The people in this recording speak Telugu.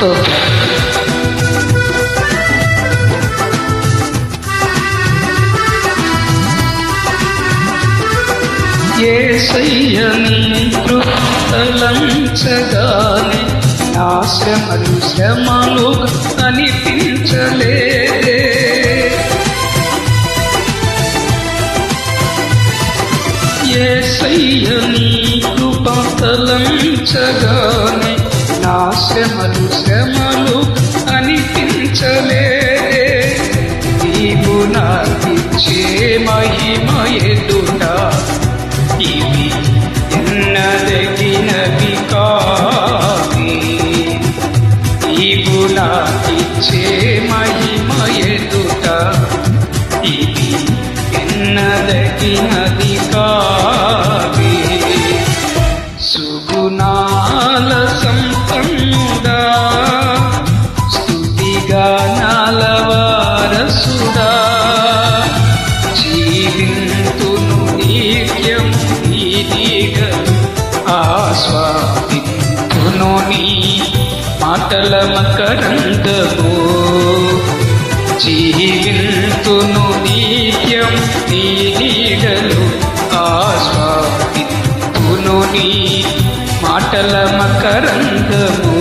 స్తోత్రం ఏసయ్యని కృపలంచగానే నా శ్రమలు శ్రమలు అనిపించలేదే ఏసయ్యని కృపలంచగానే నా శ్రమలు శ్రమలు అనిపించలేదే నీవు నాకిచ్చే మహిమ ఎదుట ఇవి ఎన్నదగినవి కావి. నీవు నాకిచ్చే మహిమ ఎదుట ఇవి ఎన్నదగినవి సంపన్నుడా స్తుతిగానాల వారసుడా. జీవింతును నిత్యం నీదిగలు ఆస్వాదింతును నీ మాటల మకరందము జీవింతును నిత్యం నీ నీడలు ఆస్వాదింతును నీ మాటల మకరంగము.